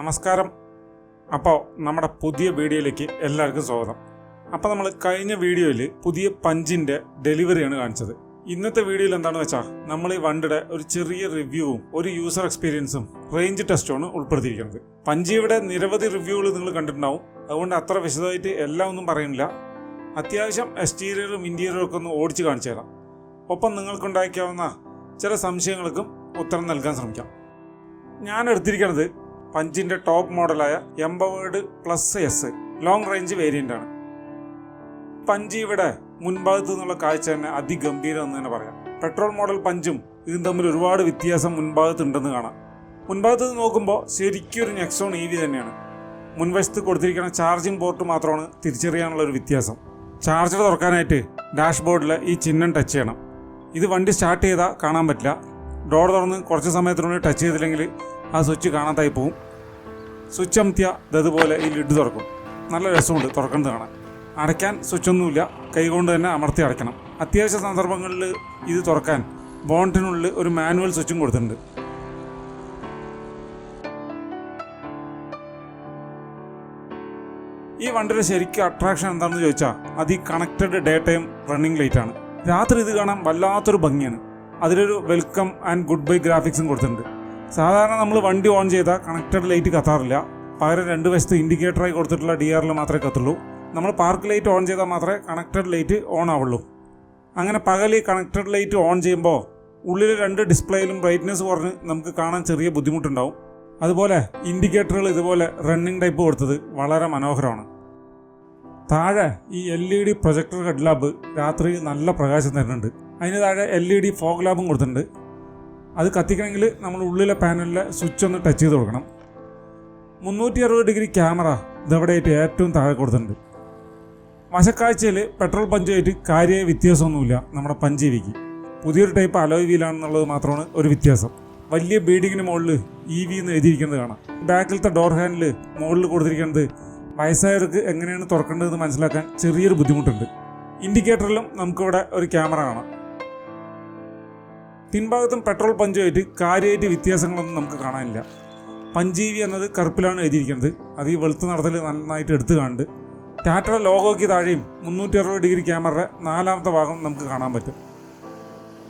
നമസ്കാരം. അപ്പോൾ നമ്മുടെ പുതിയ വീഡിയോയിലേക്ക് എല്ലാവർക്കും സ്വാഗതം. അപ്പോൾ നമ്മൾ കഴിഞ്ഞ വീഡിയോയിൽ പുതിയ പഞ്ചിന്റെ ഡെലിവറിയാണ് കാണിച്ചത്. ഇന്നത്തെ വീഡിയോയിൽ എന്താണെന്ന് വെച്ചാൽ നമ്മൾ ഈ വണ്ടിയുടെ ഒരു ചെറിയ റിവ്യൂവും ഒരു യൂസർ എക്സ്പീരിയൻസും റേഞ്ച് ടെസ്റ്റുമാണ് ഉൾപ്പെടുത്തിയിരിക്കുന്നത്. പഞ്ചിയുടെ നിരവധി റിവ്യൂകൾ നിങ്ങൾ കണ്ടിട്ടുണ്ടാവും. അതുകൊണ്ട് അത്ര വിശദമായിട്ട് എല്ലാം ഒന്നും പറയുന്നില്ല. അത്യാവശ്യം എക്സ്റ്റീരിയറും ഇന്റീരിയറും ഒക്കെ ഒന്ന് ഓടിച്ച് കാണിച്ചു തരാം. ഒപ്പം നിങ്ങൾക്കുണ്ടാക്കാവുന്ന ചില സംശയങ്ങൾക്കും ഉത്തരം നൽകാൻ ശ്രമിക്കാം. ഞാൻ എടുത്തിരിക്കുന്നത് പഞ്ചിന്റെ top മോഡലായ empowered plus S long range variant ആണ് പഞ്ച് ഇവിടെ മുൻഭാഗത്ത് നിന്നുള്ള കാഴ്ച തന്നെ അതിഗംഭീരം എന്ന് തന്നെ പറയാം. പെട്രോൾ മോഡൽ പഞ്ചും ഇതും തമ്മിൽ ഒരുപാട് വ്യത്യാസം മുൻഭാഗത്ത് ഉണ്ടെന്ന് കാണാം. മുൻഭാഗത്ത് നിന്ന് നോക്കുമ്പോൾ ശരിക്കും ഒരു നെക്സോൺ ഇ വി തന്നെയാണ്. മുൻവശത്ത് കൊടുത്തിരിക്കുന്ന ചാർജിംഗ് പോർട്ട് മാത്രമാണ് തിരിച്ചറിയാനുള്ള ഒരു വ്യത്യാസം. ചാർജർ തുറക്കാനായിട്ട് ഡാഷ്ബോർഡിൽ ഈ ചിഹ്നം ടച്ച് ചെയ്യണം. ഇത് വണ്ടി സ്റ്റാർട്ട് ചെയ്താൽ കാണാൻ പറ്റില്ല. ഡോർ തുറന്ന് കുറച്ച് സമയത്തിനുള്ളിൽ ടച്ച് ചെയ്തില്ലെങ്കിൽ ആ സ്വിച്ച് കാണാതായി പോകും സ്വിച്ച് അമത്തിയ ഇതുപോലെ ഈ ലിഡ് തുറക്കും. നല്ല രസമുണ്ട് തുറക്കുന്നത് കാണാൻ. അടയ്ക്കാൻ സ്വിച്ചൊന്നുമില്ല കൈകൊണ്ട് തന്നെ അമർത്തി അടയ്ക്കണം. അത്യാവശ്യ സന്ദർഭങ്ങളിൽ ഇത് തുറക്കാൻ ബോണ്ടിനുള്ളിൽ ഒരു മാനുവൽ സ്വിച്ചും കൊടുത്തിട്ടുണ്ട്. ഈ വണ്ടിയുടെ ശരിക്കും അട്രാക്ഷൻ എന്താണെന്ന് ചോദിച്ചാൽ അത് ഈ connected day time running light ആണ്. രാത്രി ഇത് കാണാൻ വല്ലാത്തൊരു ഭംഗിയാണ്. അതിലൊരു വെൽക്കം ആൻഡ് ഗുഡ് ബൈ ഗ്രാഫിക്സും കൊടുത്തിട്ടുണ്ട്. സാധാരണ നമ്മൾ വണ്ടി ഓൺ ചെയ്താൽ കണക്റ്റഡ് ലൈറ്റ് കത്താറില്ല. പകരം രണ്ട് വശത്ത് ഇൻഡിക്കേറ്ററായി കൊടുത്തിട്ടുള്ള ഡി ആറിൽ മാത്രമേ കത്തുള്ളൂ. നമ്മൾ പാർക്ക് ലൈറ്റ് ഓൺ ചെയ്താൽ മാത്രമേ കണക്റ്റഡ് ലൈറ്റ് ഓൺ ആവുള്ളൂ. അങ്ങനെ പകലി കണക്റ്റഡ് ലൈറ്റ് ഓൺ ചെയ്യുമ്പോൾ ഉള്ളിൽ രണ്ട് ഡിസ്പ്ലേയിലും ബ്രൈറ്റ്നെസ് കുറഞ്ഞ് നമുക്ക് കാണാൻ ചെറിയ ബുദ്ധിമുട്ടുണ്ടാവും. അതുപോലെ ഇൻഡിക്കേറ്ററുകൾ ഇതുപോലെ റണ്ണിങ് ടൈപ്പ് കൊടുത്തത് വളരെ മനോഹരമാണ്. താഴെ ഈ L E D projector head lamp രാത്രി നല്ല പ്രകാശം തരുന്നുണ്ട്. അതിന് താഴെ എൽ ഇ ഡി ഫോഗ് ലാബും കൊടുത്തിട്ടുണ്ട്. അത് കത്തിക്കണമെങ്കിൽ നമ്മൾ ഉള്ളിലെ പാനലിലെ സ്വിച്ച് ഒന്ന് ടച്ച് ചെയ്ത് കൊടുക്കണം. മുന്നൂറ്റി അറുപത് ഡിഗ്രി ക്യാമറ ഇതവിടെയായിട്ട് ഏറ്റവും താഴെ കൊടുത്തിട്ടുണ്ട്. വശക്കാഴ്ചയിൽ പെട്രോൾ പഞ്ചായിട്ട് കാര്യമായ വ്യത്യാസമൊന്നുമില്ല നമ്മുടെ പഞ്ചീവിക്ക്. പുതിയൊരു ടൈപ്പ് അലോയ് വീലാണെന്നുള്ളത് മാത്രമാണ് ഒരു വ്യത്യാസം. വലിയ ബീഡിങ്ങിന് മുകളിൽ ഇ വി എന്ന് എഴുതിയിരിക്കുന്നത് കാണാം. ബാക്കിലത്തെ ഡോർ ഹാൻഡിൽ മുകളിൽ കൊടുത്തിരിക്കുന്നത് വയസ്സായവർക്ക് എങ്ങനെയാണ് തുറക്കേണ്ടതെന്ന് മനസ്സിലാക്കാൻ ചെറിയൊരു ബുദ്ധിമുട്ടുണ്ട്. ഇൻഡിക്കേറ്ററിലും നമുക്കിവിടെ ഒരു ക്യാമറ കാണാം. പിൻഭാഗത്തും പെട്രോൾ പഞ്ചുമായിട്ട് കാര്യമായിട്ട് വ്യത്യാസങ്ങളൊന്നും നമുക്ക് കാണാനില്ല. പഞ്ചീവി എന്നത് കറുപ്പിലാണ് എഴുതിയിരിക്കുന്നത്. അത് ഈ വെളുത്ത നടത്തൽ നന്നായിട്ട് എടുത്തു കാണുന്നുണ്ട് ടാറ്റയുടെ ലോഗോയ്ക്ക് താഴെയും മുന്നൂറ്റി അറുപത് ഡിഗ്രി ക്യാമറയുടെ നാലാമത്തെ ഭാഗം നമുക്ക് കാണാൻ പറ്റും.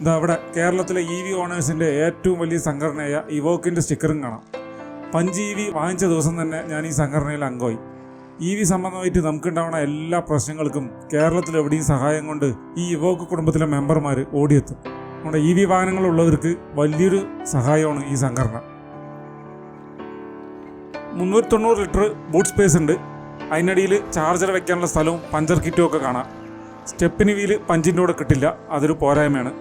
ഇതാ അവിടെ കേരളത്തിലെ ഇ വി ഓണേഴ്സിന്റെ ഏറ്റവും വലിയ സംഘടനയായ ഇവോക്കിന്റെ സ്റ്റിക്കറും കാണാം. പഞ്ച് ഇ വി വാങ്ങിച്ച ദിവസം തന്നെ ഞാൻ ഈ സംഘടനയിൽ അംഗമായി. ഇ വി സംബന്ധമായിട്ട് നമുക്കുണ്ടാവുന്ന എല്ലാ പ്രശ്നങ്ങൾക്കും കേരളത്തിലെവിടെയും സഹായം കൊണ്ട് ഈ ഇവോക്ക് കുടുംബത്തിലെ മെമ്പർമാർ ഓടിയെത്തും. നമ്മുടെ ഇ വി വാഹനങ്ങളുള്ളവർക്ക് വലിയൊരു സഹായമാണ് ഈ സംഘടന. മുന്നൂറ്റി തൊണ്ണൂറ് ലിറ്റർ ബൂട്ട് സ്പേസ് ഉണ്ട്. അതിനടിയിൽ ചാർജർ വെക്കാനുള്ള സ്ഥലവും പഞ്ചർ കിറ്റും ഒക്കെ കാണാം. സ്റ്റെപ്പിന് വീൽ പഞ്ചിന്റെ കൂടെ കിട്ടില്ല. അതൊരു പോരായ്മയാണ്.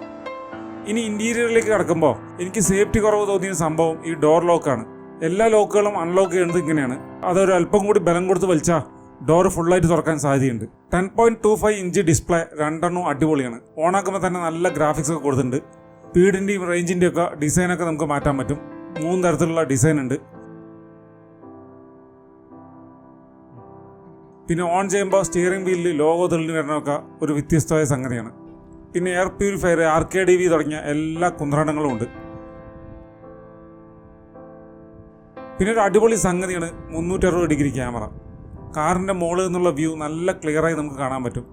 ഇനി ഇന്റീരിയറിലേക്ക് കടക്കുമ്പോൾ എനിക്ക് സേഫ്റ്റി കുറവ് തോന്നിയ സംഭവം ഈ ഡോർ ലോക്കാണ്. എല്ലാ ലോക്കുകളും അൺലോക്ക് ചെയ്യുന്നത് ഇങ്ങനെയാണ്. അതൊരു അല്പം കൂടി ബലം കൊടുത്ത് വലിച്ചാൽ ഡോർ ഫുള്ളായിട്ട് തുറക്കാൻ സാധ്യതയുണ്ട്. Ten point two five inch display രണ്ടെണ്ണം അടിപൊളിയാണ്. ഓണാക്കുമ്പോൾ തന്നെ നല്ല ഗ്രാഫിക്സ് ഒക്കെ കൊടുത്തിട്ടുണ്ട്. സ്പീഡിന്റെയും റേഞ്ചിന്റെയും ഒക്കെ ഡിസൈനൊക്കെ നമുക്ക് മാറ്റാൻ പറ്റും. മൂന്ന് തരത്തിലുള്ള ഡിസൈൻ ഉണ്ട്. പിന്നെ ഓൺ ചെയ്യുമ്പോൾ സ്റ്റിയറിംഗ് വീലിൽ ലോഗോ തെളിഞ്ഞു വരണമൊക്കെ ഒരു വ്യത്യസ്തമായ സംഗതിയാണ്. പിന്നെ air purifier R K D V തുടങ്ങിയ എല്ലാ കുന്ത്രണങ്ങളും ഉണ്ട്. പിന്നെ ഒരു അടിപൊളി സംഗതിയാണ് മുന്നൂറ്ററുപത് ഡിഗ്രി ക്യാമറ. കാറിന്റെ മുകളിൽ നിന്നുള്ള വ്യൂ നല്ല ക്ലിയറായി നമുക്ക് കാണാൻ പറ്റും.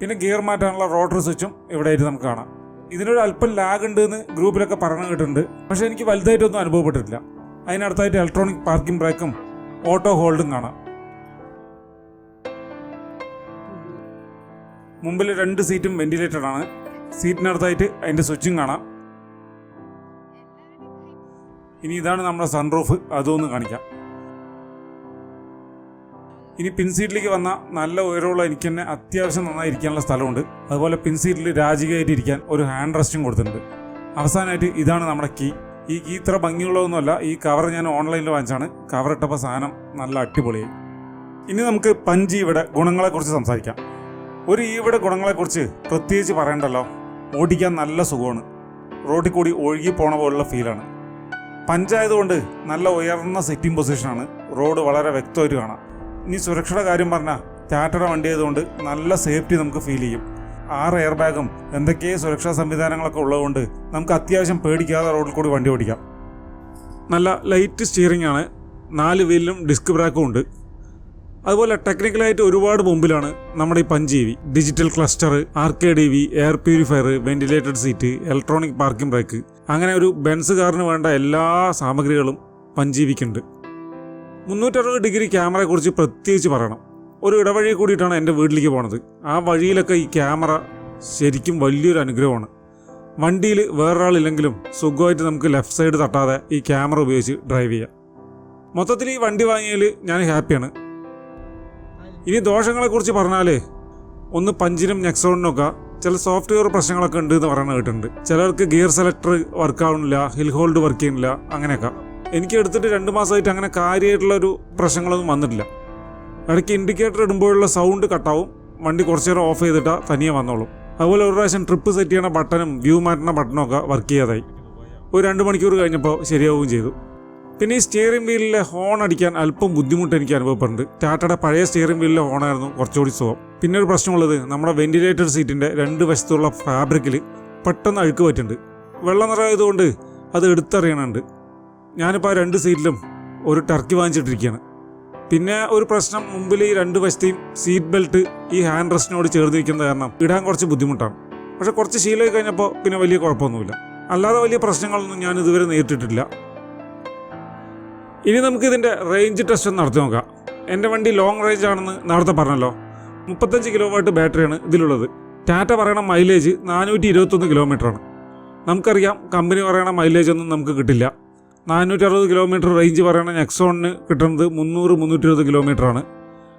പിന്നെ ഗിയർ മാറ്റാനുള്ള റോട്ടർ സ്വിച്ചും ഇവിടെ ആയിട്ട് നമുക്ക് കാണാം. ഇതിനൊരു അല്പം ലാഗ് ഉണ്ട് എന്ന് ഗ്രൂപ്പിലൊക്കെ പറഞ്ഞു കേട്ടിട്ടുണ്ട്. പക്ഷേ എനിക്ക് വലുതായിട്ടൊന്നും അനുഭവപ്പെട്ടിട്ടില്ല. അതിനടുത്തായിട്ട് ഇലക്ട്രോണിക് പാർക്കിംഗ് ബ്രേക്കും ഓട്ടോ ഹോൾഡും കാണാം. മുമ്പിൽ രണ്ട് സീറ്റും വെന്റിലേറ്റഡ് ആണ്. സീറ്റിനടുത്തായിട്ട് അതിന്റെ സ്വിച്ചും കാണാം. ഇനി ഇതാണ് നമ്മുടെ സൺറൂഫ് അതൊന്ന് കാണിക്കാം. ഇനി പിൻസീറ്റിലേക്ക് വന്ന നല്ല ഉയരമുള്ള എനിക്ക് തന്നെ അത്യാവശ്യം നന്നായി ഇരിക്കാനുള്ള സ്ഥലമുണ്ട്. അതുപോലെ പിൻസീറ്റിൽ രാജികയായിട്ട് ഇരിക്കാൻ ഒരു ഹാൻഡ് റെസ്റ്റും കൊടുത്തിട്ടുണ്ട്. അവസാനമായിട്ട് ഇതാണ് നമ്മുടെ കീ ഈ കീ ഇത്ര ഭംഗിയുള്ളതൊന്നുമല്ല ഈ കവർ ഞാൻ ഓൺലൈനിൽ വാങ്ങിച്ചാണ് കവർ ഇട്ടപ്പോൾ സാധനം നല്ല അടിപൊളിയായി. ഇനി നമുക്ക് പഞ്ചീവിടെ ഗുണങ്ങളെക്കുറിച്ച് സംസാരിക്കാം. ഒരു ഈവിടെ ഗുണങ്ങളെക്കുറിച്ച് പ്രത്യേകിച്ച് പറയണ്ടല്ലോ. ഓടിക്കാൻ നല്ല സുഖമാണ്. റോഡിൽ കൂടി ഒഴുകി പോണ പോലുള്ള ഫീലാണ് പഞ്ചായതുകൊണ്ട് നല്ല ഉയർന്ന സെറ്റിംഗ് പൊസിഷനാണ് റോഡ് വളരെ വ്യക്തമായിട്ട് കാണാം. ഇനി സുരക്ഷയുടെ കാര്യം പറഞ്ഞാൽ ടാറ്റയുടെ വണ്ടി ആയതുകൊണ്ട് നല്ല സേഫ്റ്റി നമുക്ക് ഫീൽ ചെയ്യും. ആറ് എയർ ബാഗും എന്തൊക്കെ സുരക്ഷാ സംവിധാനങ്ങളൊക്കെ ഉള്ളതുകൊണ്ട് നമുക്ക് അത്യാവശ്യം പേടിക്കാതെ റോഡിൽ കൂടി വണ്ടി ഓടിക്കാം. നല്ല ലൈറ്റ് സ്റ്റിയറിംഗ് ആണ്. നാല് വീലിലും ഡിസ്ക് ബ്രേക്കും ഉണ്ട്. അതുപോലെ ടെക്നിക്കലായിട്ട് ഒരുപാട് മുമ്പിലാണ് നമ്മുടെ ഈ Punch digital cluster R K D V air purifier ventilated seat electronic parking brake അങ്ങനെ ഒരു ബെൻസ് കാറിന് വേണ്ട എല്ലാ സാമഗ്രികളും പഞ്ചീവിക്കുണ്ട്. മുന്നൂറ്ററുപത് ഡിഗ്രി ക്യാമറയെക്കുറിച്ച് പ്രത്യേകിച്ച് പറയണം. ഒരു ഇടവഴി കൂടിയിട്ടാണ് എന്റെ വീട്ടിലേക്ക് പോണത്. ആ വഴിയിലൊക്കെ ഈ ക്യാമറ ശരിക്കും വലിയൊരു അനുഗ്രഹമാണ്. വണ്ടിയിൽ വേറൊരാളില്ലെങ്കിലും സുഖമായിട്ട് നമുക്ക് ലെഫ്റ്റ് സൈഡ് തട്ടാതെ ഈ ക്യാമറ ഉപയോഗിച്ച് ഡ്രൈവ് ചെയ്യാം. മൊത്തത്തിൽ ഈ വണ്ടി വാങ്ങിയതിൽ ഞാൻ ഹാപ്പിയാണ്. ഇനി ദോഷങ്ങളെക്കുറിച്ച് പറഞ്ഞാൽ ഒന്ന് പഞ്ചിനും നെക്സോണിനൊക്കെ ചില സോഫ്റ്റ്വെയർ പ്രശ്നങ്ങളൊക്കെ ഉണ്ട് എന്ന് പറയുന്നത് കേട്ടിട്ടുണ്ട്. ചിലർക്ക് ഗിയർ സെലക്ടർ വർക്ക് ആവുന്നില്ല ഹിൽ ഹോൾഡ് വർക്ക് ചെയ്യുന്നില്ല അങ്ങനെയൊക്കെ. എനിക്ക് എടുത്തിട്ട് രണ്ട് മാസമായിട്ട് അങ്ങനെ കാര്യമായിട്ടുള്ളൊരു പ്രശ്നങ്ങളൊന്നും വന്നിട്ടില്ല. ഇടയ്ക്ക് ഇൻഡിക്കേറ്റർ ഇടുമ്പോഴുള്ള സൗണ്ട് കട്ടാവും വണ്ടി കുറച്ച് നേരം ഓഫ് ചെയ്തിട്ടാൽ തനിയെ വന്നോളും. അതുപോലെ ഒരു പ്രാവശ്യം ട്രിപ്പ് സെറ്റ് ചെയ്യണ ബട്ടണും വ്യൂ മാറ്റുന്ന ബട്ടണും ഒക്കെ വർക്ക് ചെയ്യാതായി. ഒരു രണ്ട് മണിക്കൂർ കഴിഞ്ഞപ്പോൾ ശരിയാവുകയും ചെയ്തു. പിന്നെ ഈ സ്റ്റിയറിംഗ് വീലിലെ ഹോൺ അടിക്കാൻ അല്പം ബുദ്ധിമുട്ട് എനിക്ക് അനുഭവപ്പെടുന്നുണ്ട്. ടാറ്റയുടെ പഴയ സ്റ്റിയറിംഗ് വീലിലെ ഹോണായിരുന്നു കുറച്ചുകൂടി സുഖം. പിന്നെ ഒരു പ്രശ്നമുള്ളത് നമ്മുടെ വെന്റിലേറ്റർ സീറ്റിന്റെ രണ്ട് വശത്തുള്ള ഫാബ്രിക്കിൽ പെട്ടെന്ന് അഴുക്ക് പറ്റുന്നുണ്ട് വെള്ളം നിറയായതുകൊണ്ട് അത് എടുത്തറിയണുണ്ട്. ഞാനിപ്പോൾ ആ രണ്ട് സീറ്റിലും ഒരു ടർക്കി വാങ്ങിച്ചിട്ടിരിക്കുകയാണ്. പിന്നെ ഒരു പ്രശ്നം മുമ്പിൽ ഈ രണ്ട് വശത്തെയും സീറ്റ് ബെൽറ്റ് ഈ ഹാൻഡ് റെസ്റ്റിനോട് ചേർന്നിരിക്കുന്നത് കാരണം ഇടാൻ കുറച്ച് ബുദ്ധിമുട്ടാണ്. പക്ഷെ കുറച്ച് ശീലമായി കഴിഞ്ഞപ്പോൾ പിന്നെ വലിയ കുഴപ്പമൊന്നുമില്ല. അല്ലാതെ വലിയ പ്രശ്നങ്ങളൊന്നും ഞാൻ ഇതുവരെ നേരിട്ടിട്ടില്ല. ഇനി നമുക്ക് ഇതിന്റെ റേഞ്ച് ടെസ്റ്റ് ഒന്ന് നടത്തി നോക്കാം. എന്റെ വണ്ടി ലോങ് റേഞ്ച് ആണെന്ന് നേരത്തെ പറഞ്ഞല്ലോ. മുപ്പത്തഞ്ച് കിലോ വാട്ട് ബാറ്ററിയാണ് ഇതിലുള്ളത്. ടാറ്റ പറയണ മൈലേജ് നാനൂറ്റി ഇരുപത്തൊന്ന് കിലോമീറ്ററാണ് നമുക്കറിയാം കമ്പനി പറയണ മൈലേജ് ഒന്നും നമുക്ക് കിട്ടില്ല. നാനൂറ്റി അറുപത് കിലോമീറ്റർ റേഞ്ച് പറയണ നെക്സോണിന് കിട്ടുന്നത് മുന്നൂറ് മുന്നൂറ്റി ഇരുപത് കിലോമീറ്ററാണ്.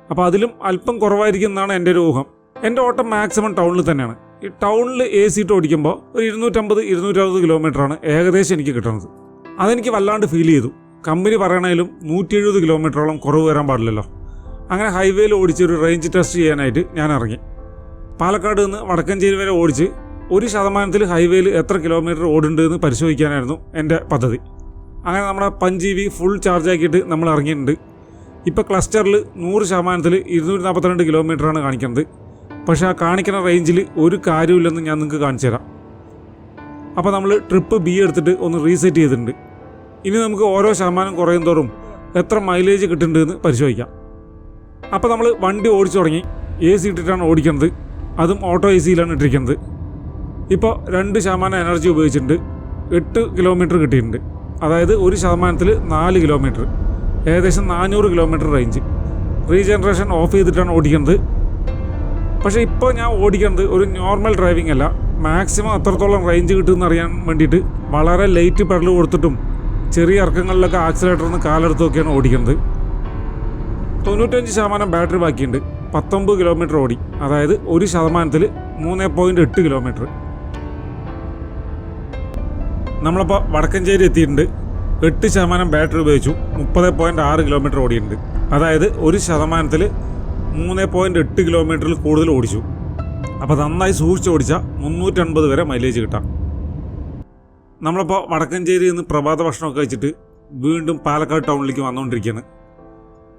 അപ്പോൾ അതിലും അല്പം കുറവായിരിക്കും എന്നാണ് എന്റെ ഒരു ഊഹം. എന്റെ ഓട്ടം മാക്സിമം ടൗണിൽ തന്നെയാണ്. ഈ ടൗണിൽ എ സീറ്റ് ഓടിക്കുമ്പോൾ ഒരു ഇരുന്നൂറ്റമ്പത് ഇരുന്നൂറ്ററുപത് കിലോമീറ്ററാണ് ഏകദേശം എനിക്ക് കിട്ടുന്നത് അതെനിക്ക് വല്ലാണ്ട് ഫീൽ ചെയ്തു. കമ്പനി പറയണേലും നൂറ്റി എഴുപത് കിലോമീറ്ററോളം കുറവ് വരാൻ പാടില്ലല്ലോ. അങ്ങനെ ഹൈവേയിൽ ഓടിച്ച് ഒരു റേഞ്ച് ടെസ്റ്റ് ചെയ്യാനായിട്ട് ഞാൻ ഇറങ്ങി. പാലക്കാട് നിന്ന് വടക്കഞ്ചേരി വരെ ഓടിച്ച് ഒരു ശതമാനത്തിൽ ഹൈവേയിൽ എത്ര കിലോമീറ്റർ ഓടുന്നുണ്ട് എന്ന് പരിശോധിക്കാനായിരുന്നു എന്റെ പദ്ധതി. അങ്ങനെ നമ്മുടെ പഞ്ച് വി ഫുൾ ചാർജ് ആക്കിയിട്ട് നമ്മൾ ഇറങ്ങിയിട്ടുണ്ട്. ഇപ്പോൾ ക്ലസ്റ്ററിൽ നൂറ് ശതമാനത്തിൽ ഇരുന്നൂറ്റി നാൽപ്പത്തിരണ്ട് കിലോമീറ്ററാണ് കാണിക്കുന്നത്. പക്ഷേ ആ കാണിക്കുന്ന റേഞ്ചിൽ ഒരു കാര്യമില്ലെന്ന് ഞാൻ നിങ്ങൾക്ക് കാണിച്ചു തരാം. അപ്പോൾ നമ്മൾ ട്രിപ്പ് ബി എടുത്തിട്ട് ഒന്ന് റീസെറ്റ് ചെയ്തിട്ടുണ്ട്. ഇനി നമുക്ക് ഓരോ ശതമാനം കുറയും തോറും എത്ര മൈലേജ് കിട്ടുന്നുണ്ടെന്ന് പരിശോധിക്കാം. അപ്പോൾ നമ്മൾ വണ്ടി ഓടിച്ചു തുടങ്ങി. എ സി ഇട്ടിട്ടാണ് ഓടിക്കുന്നത്. അതും ഓട്ടോ എ സിയിലാണ് ഇട്ടിരിക്കുന്നത്. ഇപ്പോൾ രണ്ട് ശതമാനം എനർജി ഉപയോഗിച്ചിട്ടുണ്ട്. എട്ട് കിലോമീറ്റർ കിട്ടിയിട്ടുണ്ട്. അതായത് ഒരു ശതമാനത്തിൽ നാല് കിലോമീറ്റർ ഏകദേശം നാനൂറ് കിലോമീറ്റർ റേഞ്ച് റീജനറേഷൻ ഓഫ് ചെയ്തിട്ടാണ് ഓടിക്കുന്നത്. പക്ഷേ ഇപ്പോൾ ഞാൻ ഓടിക്കുന്നത് ഒരു നോർമൽ ഡ്രൈവിംഗ് അല്ല. മാക്സിമം അത്രത്തോളം റേഞ്ച് കിട്ടുമെന്ന് അറിയാൻ വേണ്ടിയിട്ട് വളരെ ലൈറ്റ് പെഡൽ കൊടുത്തിട്ടും ചെറിയ ഇറക്കങ്ങളിലൊക്കെ ആക്സിലേറ്ററിന്ന് കാലെടുത്ത് നോക്കിയാണ് ഓടിക്കുന്നത്. തൊണ്ണൂറ്റഞ്ച് ശതമാനം ബാറ്ററി ബാക്കിയുണ്ട്. പത്തൊമ്പത് കിലോമീറ്റർ ഓടി. അതായത് ഒരു ശതമാനത്തിൽ മൂന്ന് പോയിന്റ് എട്ട് കിലോമീറ്റർ നമ്മളിപ്പോൾ വടക്കഞ്ചേരി എത്തിയിട്ടുണ്ട്. എട്ട് ശതമാനം ബാറ്ററി ഉപയോഗിച്ചു. മുപ്പത് പോയിന്റ് ആറ് കിലോമീറ്റർ ഓടിയിട്ടുണ്ട്. അതായത് ഒരു ശതമാനത്തിൽ മൂന്ന് പോയിന്റ് എട്ട് കിലോമീറ്ററിൽ കൂടുതൽ ഓടിച്ചു. അപ്പോൾ നന്നായി സൂക്ഷിച്ച് ഓടിച്ചാൽ മുന്നൂറ്റൻപത് വരെ മൈലേജ് കിട്ടാം. നമ്മളിപ്പോൾ വടക്കഞ്ചേരിയിൽ നിന്ന് പ്രഭാത ഭക്ഷണമൊക്കെ കഴിച്ചിട്ട് വീണ്ടും പാലക്കാട് ടൗണിലേക്ക് വന്നുകൊണ്ടിരിക്കുകയാണ്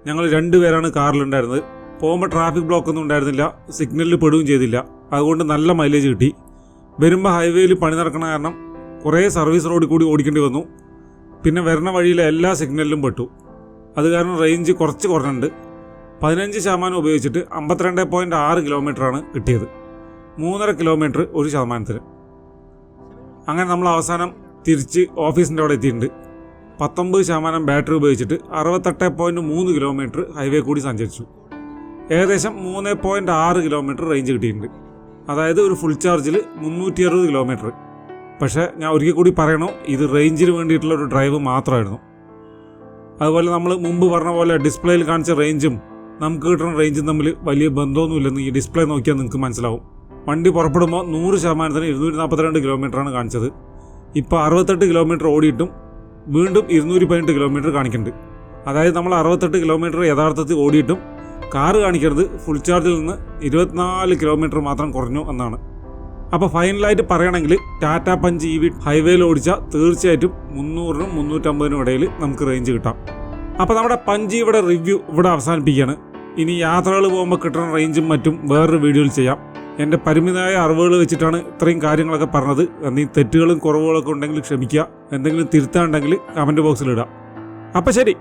ഞങ്ങൾ രണ്ടുപേരാണ് കാറിലുണ്ടായിരുന്നത്. പോകുമ്പോൾ ട്രാഫിക് ബ്ലോക്ക് ഒന്നും ഉണ്ടായിരുന്നില്ല. സിഗ്നലിൽ പെടുകയും ചെയ്തില്ല. അതുകൊണ്ട് നല്ല മൈലേജ് കിട്ടി. വരുമ്പോൾ ഹൈവേയിൽ പണി നടക്കണ കാരണം കുറേ സർവീസ് റോഡിൽ കൂടി ഓടിക്കേണ്ടി വന്നു. പിന്നെ വരുന്ന വഴിയിലെ എല്ലാ സിഗ്നലിലും പെട്ടു. അത് കാരണം റേഞ്ച് കുറച്ച് കുറഞ്ഞിട്ടുണ്ട്. പതിനഞ്ച് ശതമാനം ഉപയോഗിച്ചിട്ട് അമ്പത്തിരണ്ട് പോയിന്റ് ആറ് കിലോമീറ്ററാണ് കിട്ടിയത്. മൂന്നര കിലോമീറ്റർ ഒരു ശതമാനത്തിന്. അങ്ങനെ നമ്മൾ അവസാനം തിരിച്ച് ഓഫീസിന്റെ അവിടെ എത്തിയിട്ടുണ്ട്. പത്തൊമ്പത് ശതമാനം ബാറ്ററി ഉപയോഗിച്ചിട്ട് അറുപത്തെട്ട് പോയിന്റ് മൂന്ന് കിലോമീറ്റർ ഹൈവേ കൂടി സഞ്ചരിച്ചു. ഏകദേശം മൂന്ന് പോയിന്റ് ആറ് കിലോമീറ്റർ റേഞ്ച് കിട്ടിയിട്ടുണ്ട്. അതായത് ഒരു ഫുൾ ചാർജിൽ മുന്നൂറ്റി അറുപത് കിലോമീറ്റർ പക്ഷേ ഞാൻ ഒരിക്കൽ കൂടി പറയണോ ഇത് റേഞ്ചിന് വേണ്ടിയിട്ടുള്ള ഒരു ഡ്രൈവ് മാത്രമായിരുന്നു. അതുപോലെ നമ്മൾ മുമ്പ് പറഞ്ഞ പോലെ ഡിസ്പ്ലേയിൽ കാണിച്ച റേഞ്ചും നമുക്ക് കിട്ടുന്ന റേഞ്ചും തമ്മിൽ വലിയ ബന്ധമൊന്നുമില്ലെന്ന് ഈ ഡിസ്പ്ലേ നോക്കിയാൽ നിങ്ങൾക്ക് മനസ്സിലാവും. വണ്ടി പുറപ്പെടുമ്പോൾ നൂറ് ശതമാനത്തിന് ഇരുന്നൂറ്റി നാൽപ്പത്തിരണ്ട് കിലോമീറ്ററാണ് കാണിച്ചത്. ഇപ്പോൾ അറുപത്തെട്ട് കിലോമീറ്റർ ഓടിയിട്ടും വീണ്ടും ഇരുന്നൂറ്റി പതിനെട്ട് കിലോമീറ്റർ കാണിക്കുന്നുണ്ട്. അതായത് നമ്മൾ അറുപത്തെട്ട് കിലോമീറ്റർ യഥാർത്ഥത്തിൽ ഓടിയിട്ടും കാറ് കാണിക്കരുത് ഫുൾ ചാർജിൽ നിന്ന് ഇരുപത്തിനാല് കിലോമീറ്റർ മാത്രം കുറഞ്ഞു എന്നാണ്. അപ്പോൾ ഫൈനലായിട്ട് പറയണമെങ്കിൽ ടാറ്റ പഞ്ച് ഇ വി ഹൈവേയിൽ ഓടിച്ചാൽ തീർച്ചയായിട്ടും മുന്നൂറിനും മുന്നൂറ്റമ്പതിനും ഇടയിൽ നമുക്ക് റേഞ്ച് കിട്ടാം. അപ്പോൾ നമ്മുടെ പഞ്ച് ഇവിടെ റിവ്യൂ ഇവിടെ അവസാനിപ്പിക്കുകയാണ്. ഇനി യാത്രകൾ പോകുമ്പോൾ കിട്ടുന്ന റേഞ്ചും മറ്റും വേറൊരു വീഡിയോയിൽ ചെയ്യാം. എന്റെ പരിമിതമായ അറിവുകൾ വെച്ചിട്ടാണ് ഇത്രയും കാര്യങ്ങളൊക്കെ പറഞ്ഞത്. എന്നീ തെറ്റുകളും കുറവുകളൊക്കെ ഉണ്ടെങ്കിൽ ക്ഷമിക്കുക. എന്തെങ്കിലും തിരുത്താണ്ടെങ്കിൽ കമന്റ് ബോക്സിൽ ഇടാം. അപ്പം ശരി.